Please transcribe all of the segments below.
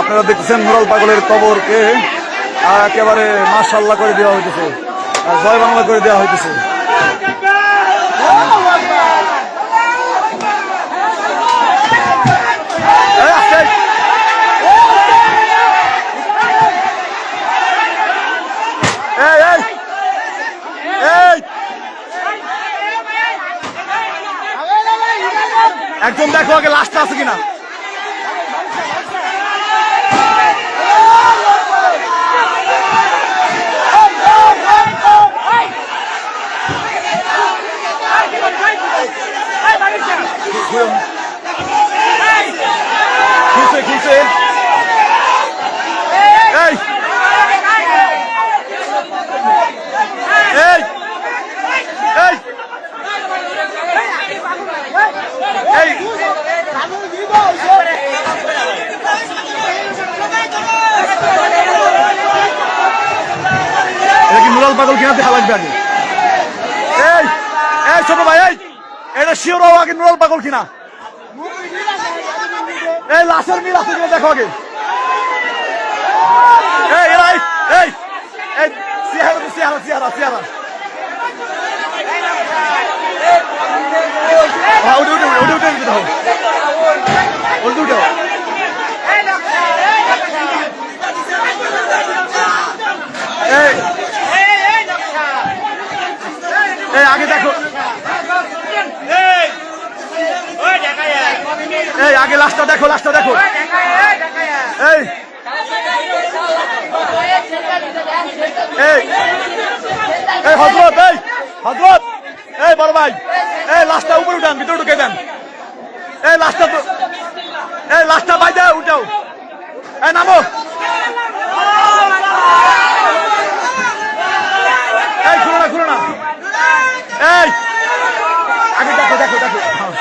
আপনারা দেখতেছেন নুরাল পাগলের কবরকে একেবারে মাশাল্লাহ করে দেওয়া হইতেছে। জয় বাংলা করে দেওয়া হইতেছে। একজন দেখো আগে লাস্টটা আছে কিনা? খুলছে খুলছে এই এই এই এই এটা কি নুরাল পাগল কিনা দেখা লাগবে আগে? এই এই ছোট ভাই, এই। এটা শিওর হওয়া আগে নুরাল পাগল কিনা? এই লাশের মিল আছে দেখো আগে। এই এই এই এই সিয়ারা সিয়ারা সিয়ারা সিয়ারা হ্যাঁ উঠে উঠে উঠে উঠে উঠে দাও উঠে এই, আগে দেখো। এই, আগে লাস্টটা দেখো লাস্টটা দেখো। এই। এই। এই, হজরত এই হজরত। এই, বড় ভাই, এই লাস্টটা উপরে উঠান, ভিতরে ঢুকে দেন এই লাস্টটা এই লাস্টটা ভাই দেয় উঠাও। এই, নামো এই খুলো না খুলো না এই আগে দেখো দেখো দেখো হ্যাঁ।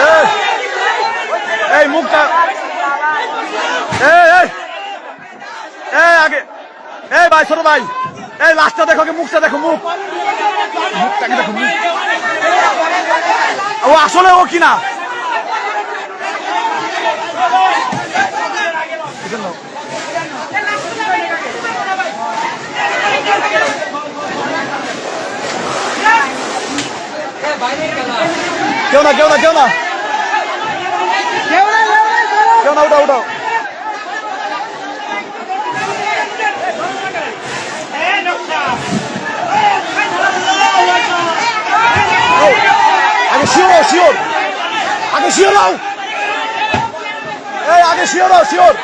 এই, এই মুখটা এই এই এই আগে এই ভাই, ছোট ভাই। এই লাস্টটা দেখো মুখটা দেখো, মুখ। মুখটাকে দেখো, মুখ। ও আসলে ও কিনা। কেউ না কেউ না কেউ না। কেউ না, উঠাও উঠাও এই, আগে শিওর হও, শিওর। আগে শিওর এই আগে শিওর হও, শিওর।